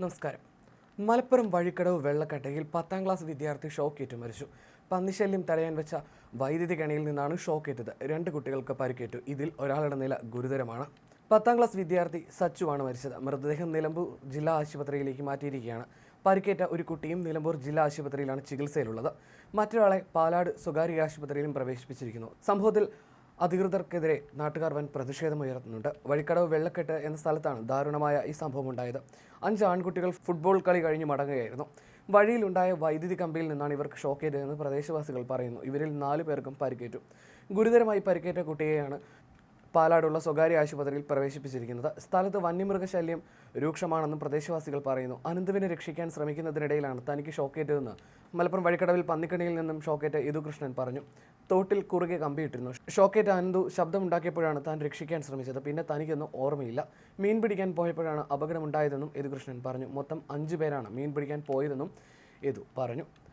നമസ്കാരം. മലപ്പുറം വഴിക്കടവ് വെള്ളക്കട്ടയിൽ പത്താം ക്ലാസ് വിദ്യാർത്ഥി ഷോക്കേറ്റ് മരിച്ചു. പന്നിശല്യം തടയാൻ വെച്ച വൈദ്യുതി കണിയിൽ നിന്നാണ് ഷോക്കേറ്റത് രണ്ട് കുട്ടികൾക്ക് പരിക്കേറ്റു. ഇതിൽ ഒരാളുടെ നില ഗുരുതരമാണ്. പത്താം ക്ലാസ് വിദ്യാർത്ഥി സച്ചുവാണ് മരിച്ചത്. മൃതദേഹം നിലമ്പൂർ ജില്ലാ ആശുപത്രിയിലേക്ക് മാറ്റിയിരിക്കുകയാണ്. പരിക്കേറ്റ ഒരു കുട്ടിയും നിലമ്പൂർ ജില്ലാ ആശുപത്രിയിലാണ് ചികിത്സയിലുള്ളത്. മറ്റൊരാളെ പാലാട് സ്വകാര്യ ആശുപത്രിയിലും പ്രവേശിപ്പിച്ചിരിക്കുന്നു. സംഭവത്തിൽ അധികൃതർക്കെതിരെ നാട്ടുകാർ വൻ പ്രതിഷേധമുയർത്തുന്നുണ്ട്. വഴിക്കടവ് വെള്ളക്കെട്ട് എന്ന സ്ഥലത്താണ് ദാരുണമായ ഈ സംഭവം ഉണ്ടായത് അഞ്ച് ആൺകുട്ടികൾ ഫുട്ബോൾ കളി കഴിഞ്ഞ് മടങ്ങുകയായിരുന്നു. വഴിയിലുണ്ടായ വൈദ്യുതി കമ്പിയിൽ നിന്നാണ് ഇവർക്ക് ഷോക്കേറ്റതെന്ന് പ്രദേശവാസികൾ പറയുന്നു. ഇവരിൽ നാല് പേർക്കും പരിക്കേറ്റു. ഗുരുതരമായി പരിക്കേറ്റ കുട്ടിയെയാണ് പാലാടുള്ള സ്വകാര്യ ആശുപത്രിയിൽ പ്രവേശിപ്പിച്ചിരിക്കുന്നത്. സ്ഥലത്ത് വന്യമൃഗശല്യം രൂക്ഷമാണെന്നും പ്രദേശവാസികൾ പറയുന്നു. അനന്തുവിനെ രക്ഷിക്കാൻ ശ്രമിക്കുന്നതിനിടയിലാണ് തനിക്ക് ഷോക്കേറ്റതെന്ന് മലപ്പുറം വഴിക്കടവിൽ പന്നിക്കണിയിൽ നിന്നും ഷോക്കേറ്റ യദുകൃഷ്ണൻ പറഞ്ഞു. തോട്ടിൽ കുറുകെ കമ്പിയിട്ടിരുന്നു. ഷോക്കേറ്റ അനന്തു ശബ്ദമുണ്ടാക്കിയപ്പോഴാണ് താൻ രക്ഷിക്കാൻ ശ്രമിച്ചത്. പിന്നെ തനിക്കൊന്നും ഓർമ്മയില്ല. മീൻ പിടിക്കാൻ പോയപ്പോഴാണ് അപകടമുണ്ടായതെന്നും യദുകൃഷ്ണൻ പറഞ്ഞു. മൊത്തം അഞ്ചു പേരാണ് മീൻ പിടിക്കാൻ പോയതെന്നും യദു പറഞ്ഞു.